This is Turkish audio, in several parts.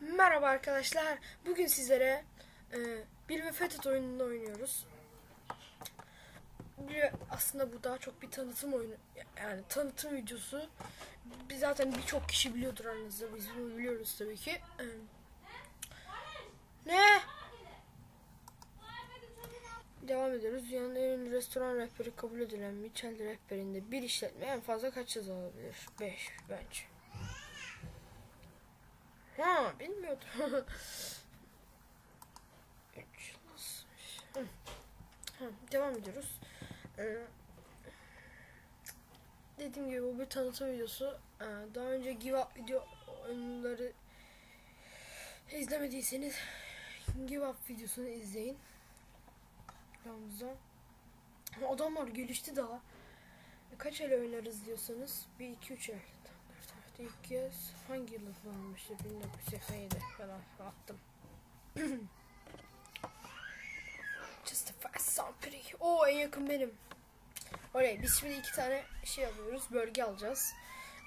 Merhaba arkadaşlar. Bugün sizlere e, Bil ve Fethet oyununu oynuyoruz. Aslında bu daha çok bir tanıtım oyunu. Yani tanıtım videosu. Biz zaten birçok kişi biliyordur aranızda. Biz bunu biliyoruz tabii ki. E, ne? Devam ediyoruz. Dünyanın en ünlü restoran rehberi kabul edilen Mitchell rehberinde bir işletme en fazla kaç yıl alabilir? 5 bence. Bilmiyordum. Üç nasılmış? Devam ediyoruz. Ee, dediğim gibi bu bir tanıtım videosu. Ee, daha önce Give Up video oyunları izlemediyseniz Give Up videosunu izleyin. Yanımızda. Adamlar gelişti daha. Kaç el oynarız diyorsanız 1 2 3 el. İlk kez hangi yılda kullanılmıştır? 1987 falan attım. Just a fast pretty. Oo en yakın benim. Oley biz şimdi iki tane şey alıyoruz. Bölge alacağız.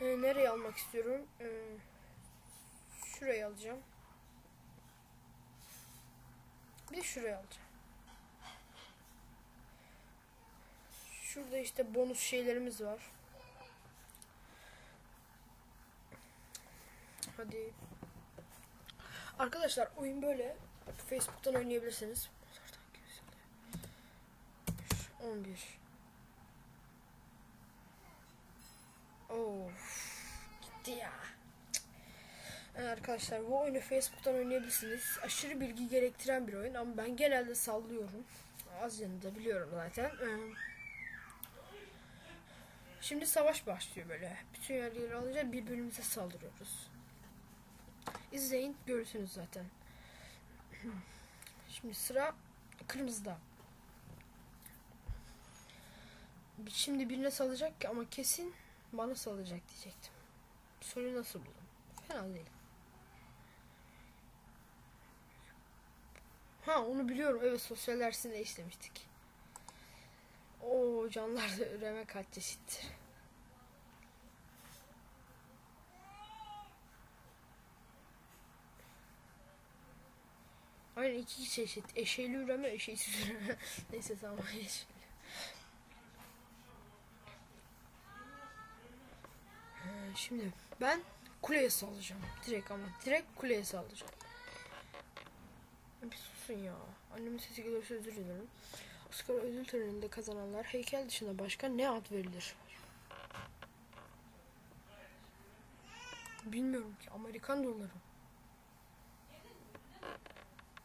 Ee, nereye almak istiyorum? Ee, şurayı alacağım. Bir de şurayı alacağım. Şurada işte bonus şeylerimiz var. Hadi. Arkadaşlar oyun böyle. Facebook'tan oynayabilirsiniz. 11. Of. Gitti ya. Arkadaşlar bu oyunu Facebook'tan oynayabilirsiniz. Aşırı bilgi gerektiren bir oyun ama ben genelde sallıyorum. Az yanında biliyorum zaten. Ee, Şimdi savaş başlıyor böyle. Bütün yerleri alınca birbirimize saldırıyoruz. İzleyin görürsünüz zaten. Şimdi sıra kırmızıda. Şimdi birine salacak ki ama kesin bana salacak diyecektim. Soruyu nasıl buldum? Fena değil. Ha onu biliyorum. Evet sosyal dersinde işlemiştik. O canlarda üreme kaç çeşittir? Aynen iki çeşit. Eşeğli üreme, eşeğsiz üreme. Neyse tamam geç. Şimdi ben kuleye sallayacağım. Direkt ama direkt kuleye sallayacağım. Bir susun ya. Annemin sesi gelirse özür dilerim. Oscar ödül töreninde kazananlar heykel dışında başka ne ad verilir? Bilmiyorum ki. Amerikan doları.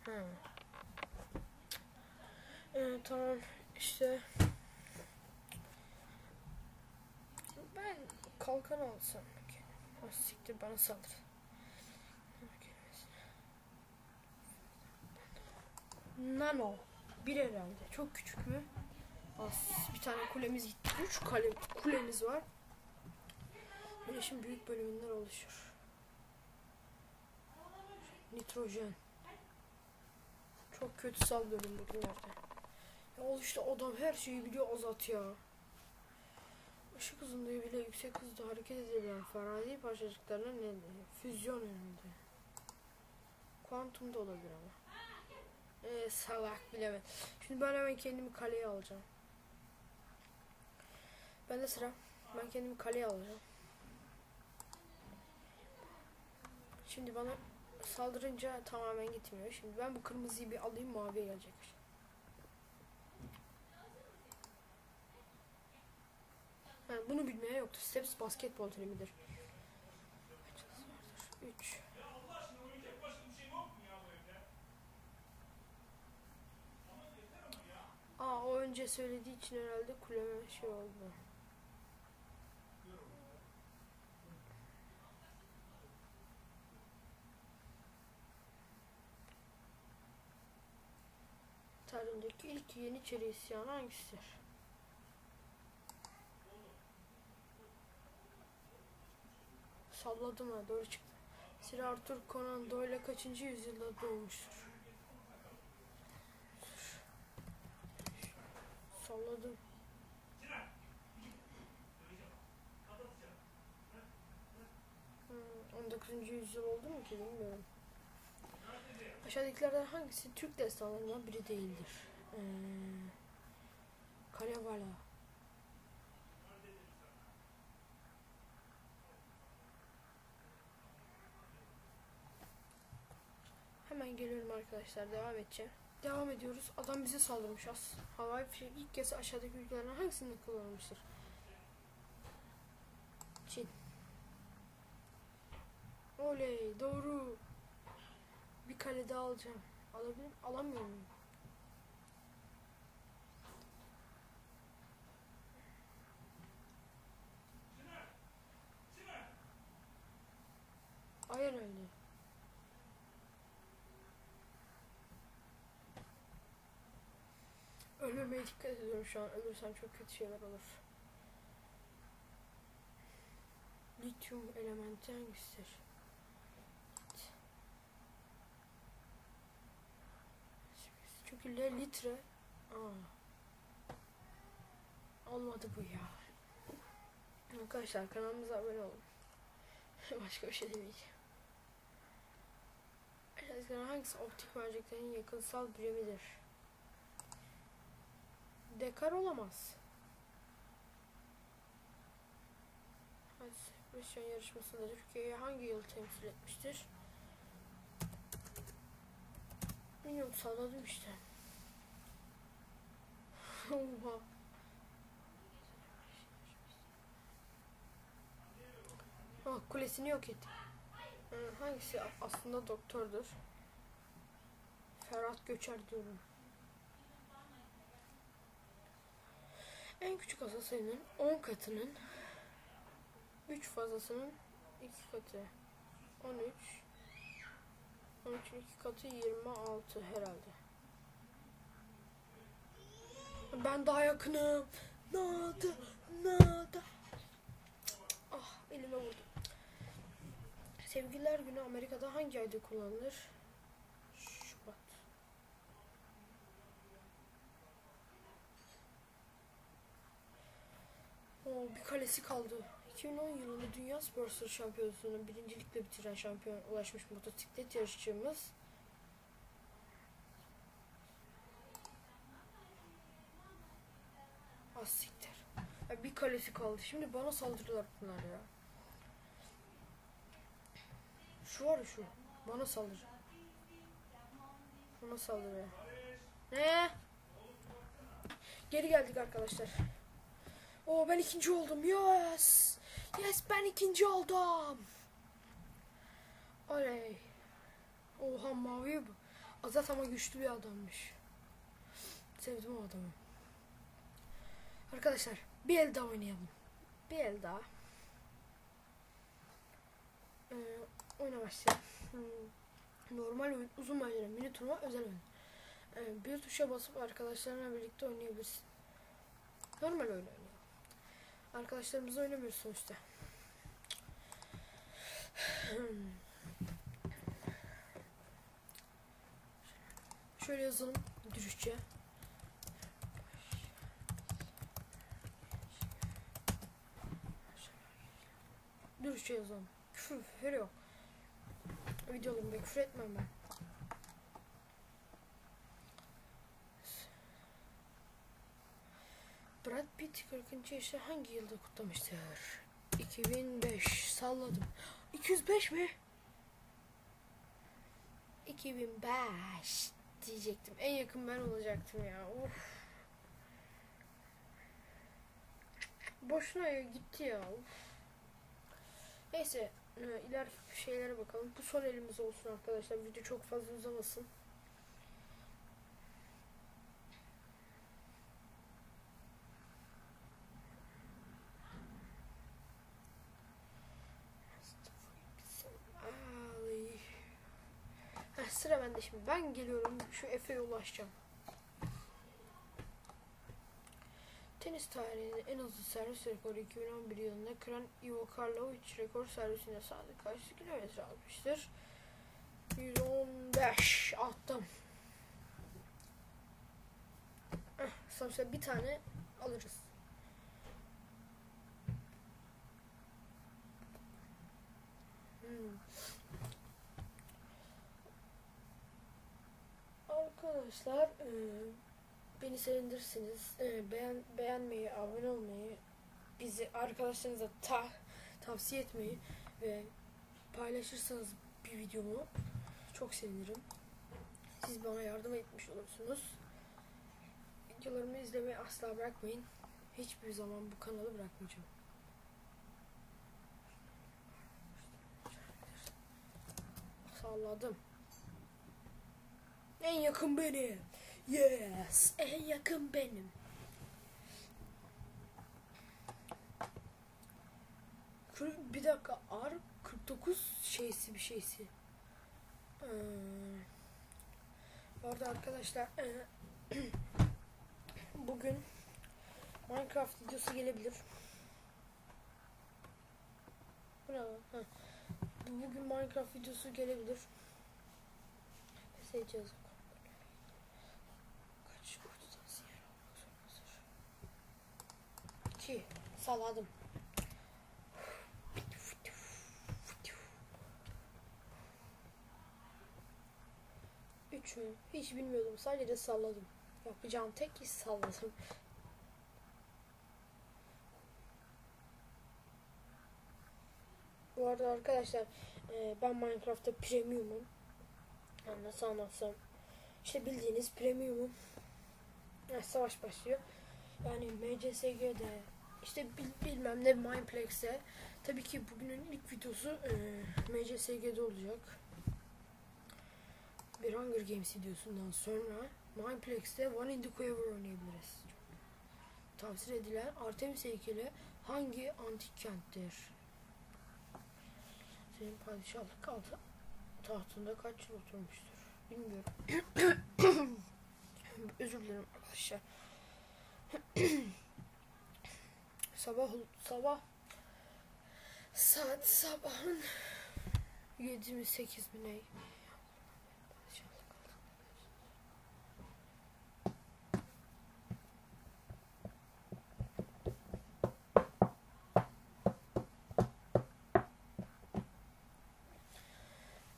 Ha. Ee, tamam işte ben kalkan alsam. Ha, siktir bana saldır. Nano. Bir herhalde. Çok küçük mü? Az. Bir tane kulemiz gitti. Üç kale, kulemiz var. Güneşin büyük bölümünden oluşur. Nitrojen. Çok kötü sallıyorum bugünlerde. Ya işte adam her şeyi biliyor azat ya. Işık hızında bile yüksek hızda hareket edebilen Faraday parçacıklarına ne denir? Füzyon herhalde. Kuantum da olabilir ama. Ee, salak bilemem. Şimdi ben hemen kendimi kaleye alacağım. Ben de sıra. Ben kendimi kaleye alacağım. Şimdi bana saldırınca tamamen gitmiyor. Şimdi ben bu kırmızıyı bir alayım maviye gelecek. Yani bunu bilmeye yoktur. Steps basketbol terimidir. 3 Aa o önce söylediği için herhalde kuleme şey oldu. Tarihindeki ilk Yeniçeri isyanı hangisidir? Salladım ha doğru çıktı. Sir Arthur Conan Doyle kaçıncı yüzyılda doğmuştur? Salladım. Hmm, 19. yüzyıl oldu mu ki bilmiyorum. Aşağıdakilerden hangisi Türk destanlarından biri değildir? Ee, Kalevala. Hemen geliyorum arkadaşlar. Devam edeceğim. Devam ediyoruz. Adam bize saldırmış az. Havai fişek ilk kez aşağıdaki ülkelerden hangisinde kullanılmıştır? Çin. Oley doğru. Bir kale daha alacağım. Alabilir Alamıyor muyum? Hayır öyle. Ölmemeye dikkat ediyorum şu an. Ölürsem çok kötü şeyler olur. Lityum elementi hangisidir? Çünkü L litre. Aa. Olmadı bu ya. Arkadaşlar kanalımıza abone olun. Başka bir şey demeyeceğim. Eskiden hangisi optik merceklerin yakınsal birimidir? Dekar olamaz. Hadi Sebastian yarışmasında Türkiye'yi hangi yıl temsil etmiştir? Bilmiyorum salladım işte. Oha. Ah kulesini yok ettik. Ee, hangisi aslında doktordur? Ferhat Göçer diyorum. En küçük asa sayının 10 katının 3 fazlasının 2 katı 13 13'ün 2 katı 26 herhalde. Ben daha yakınım. Nada, nada. Ah elime vurdu. Sevgililer günü Amerika'da hangi ayda kullanılır? Bir kalesi kaldı. 2010 yılında Dünya Spor Şampiyonası'nı birincilikle bitiren şampiyon ulaşmış motosiklet yarışçımız Az siktir. Ya bir kalesi kaldı. Şimdi bana saldırdılar bunlar ya. Şu var şu. Bana saldırı. Bana saldırı. Ne? Geri geldik arkadaşlar. Oo ben ikinci oldum. Yes. Yes ben ikinci oldum. Oley. Oha mavi bu. Azat ama güçlü bir adammış. Sevdim o adamı. Arkadaşlar bir el daha oynayalım. Bir el daha. Ee, oyuna başlayalım. Hmm. Normal oyun, uzun macera, mini turnuva, özel oyun. Ee, bir tuşa basıp arkadaşlarına birlikte oynayabilirsin. Normal oyun. Arkadaşlarımızla oynamıyoruz sonuçta. Şöyle yazalım dürüstçe. Dürüstçe yazalım. Küfür, küfür yok. Videolarımda küfür etmem ben. Pitt 40. yaşı hangi yılda kutlamıştır? 2005 salladım. 205 mi? 2005 diyecektim. En yakın ben olacaktım ya. Of. Boşuna ya gitti ya. Of. Neyse e, ileriki şeylere bakalım. Bu son elimiz olsun arkadaşlar. Video çok fazla uzamasın. Şimdi. Ben geliyorum. Şu Efe'ye ulaşacağım. Tenis tarihinin en hızlı servis rekoru 2011 yılında kıran Ivo Karlovic rekor servisinde sadece kaç kilometre almıştır? 115 attım. Eh, sonuçta bir tane alırız. Hmm. Arkadaşlar e, beni sevindirirsiniz. E, beğen, beğenmeyi, abone olmayı, bizi arkadaşlarınıza ta, tavsiye etmeyi ve paylaşırsanız bir videomu çok sevinirim. Siz bana yardım etmiş olursunuz. Videolarımı izlemeyi asla bırakmayın. Hiçbir zaman bu kanalı bırakmayacağım. Salladım. Yakın benim. Yes. En yakın benim. Bir dakika. Ar 49 şeysi bir şeysi. Bu arada arkadaşlar e, bugün Minecraft videosu gelebilir. Lan? Ha. Bugün Minecraft videosu gelebilir. Seçeceğiz. Kaç kutudan siyer almak zorundasın? İki. Salladım. Üç mü? Hiç bilmiyordum. Sadece salladım. Yapacağım tek iş salladım. Bu arada arkadaşlar e, ben Minecraft'ta premium'um. Yani nasıl anlatsam. İşte bildiğiniz premium'um. Savaş başlıyor. Yani MCSG'de işte bil- bilmem ne Mineplex'e tabii ki bugünün ilk videosu e, MCSG'de olacak. Bir Hunger Games videosundan sonra Mineplex'te One in the Quiver oynayabiliriz. Tavsiye edilen Artemis heykeli hangi antik kenttir? Senin padişahlık altı tahtında kaç yıl oturmuştur? Bilmiyorum. Özür dilerim arkadaşlar. sabah sabah saat sabahın 7 mi 8 mi ne?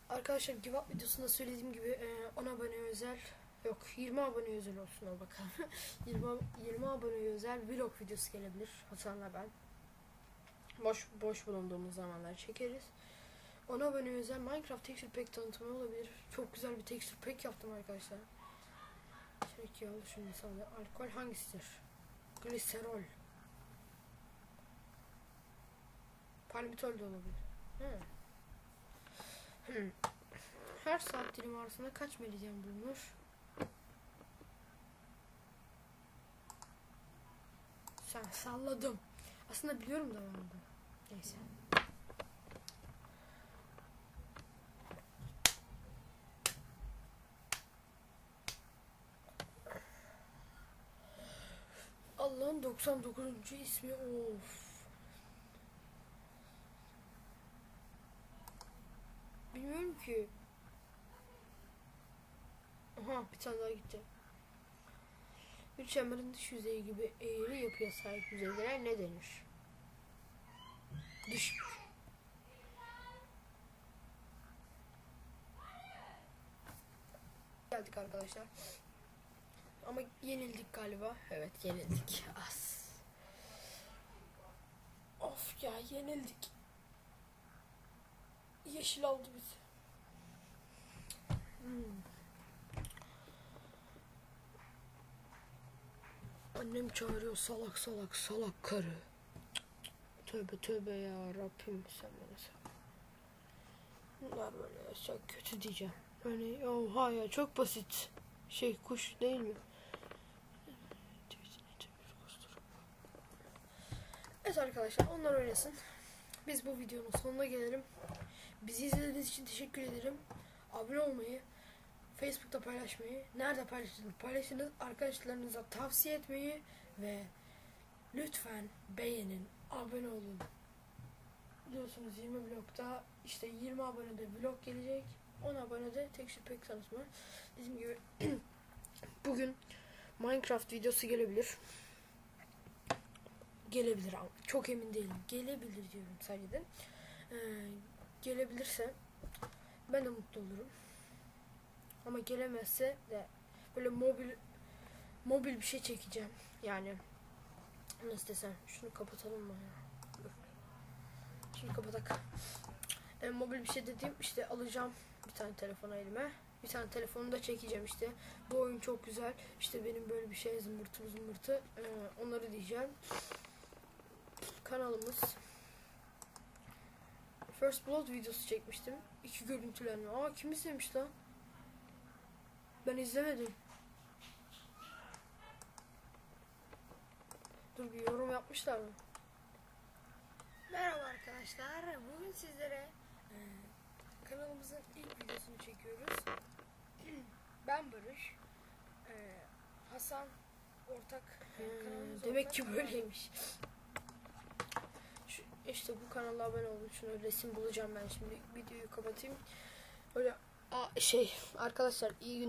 Arkadaşlar Give Up videosunda söylediğim gibi 10 abone özel yok 20 abone özel olsun o bakalım. 20, 20 abone özel vlog videosu gelebilir Hasan'la ben. Boş boş bulunduğumuz zamanlar çekeriz. 10 abone özel Minecraft Texture Pack tanıtımı olabilir. Çok güzel bir Texture Pack yaptım arkadaşlar. Çelik yağlı şu mesela alkol hangisidir? Gliserol. Palmitol de olabilir. Hmm. Her saat dilimi arasında kaç meridyen bulunur? Sen salladım. Aslında biliyorum da de. Neyse. Allah'ın 99. ismi of. Bilmiyorum ki. Aha bir tane daha gitti. Bir çemberin dış yüzeyi gibi eğri yapıya sahip yüzeylere ne denir? Dış. Geldik arkadaşlar. Ama yenildik galiba. Evet yenildik. As. Of ya yenildik. Yeşil aldı bizi. Hmm. Annem çağırıyor salak salak salak karı. Tövbe tövbe ya Rabbim sen bana sen. Bunlar böyle çok kötü diyeceğim. Hani oha ya çok basit. Şey kuş değil mi? Evet arkadaşlar onlar oynasın. Biz bu videonun sonuna gelelim. Bizi izlediğiniz için teşekkür ederim. Abone olmayı, Facebook'ta paylaşmayı, nerede paylaştınız paylaşınız, arkadaşlarınıza tavsiye etmeyi ve lütfen beğenin, abone olun. Biliyorsunuz 20 blokta işte 20 abonede vlog gelecek. 10 abonede texture pack tanıtma. Dediğim gibi bugün Minecraft videosu gelebilir. Gelebilir ama çok emin değilim. Gelebilir diyorum sadece de. Ee, gelebilirse ben de mutlu olurum. Ama gelemezse de böyle mobil mobil bir şey çekeceğim. Yani nasıl desem şunu kapatalım mı ya? Şunu kapatak. E, mobil bir şey dediğim işte alacağım bir tane telefonu elime. Bir tane telefonu da çekeceğim işte. Bu oyun çok güzel. İşte benim böyle bir şey zımbırtı zımbırtı. E, onları diyeceğim. Kanalımız First Blood videosu çekmiştim. İki görüntülenme. Aa kim izlemiş lan? Ben izlemedim. Dur bir yorum yapmışlar mı? Merhaba arkadaşlar. Bugün sizlere e, kanalımızın ilk videosunu çekiyoruz. ben Barış. E, Hasan ortak. e, kanalımız demek ortak. ki böyleymiş. Şu, işte bu kanala abone olun. Şunu resim bulacağım ben şimdi. Videoyu kapatayım. Öyle Aa, şey arkadaşlar iyi gün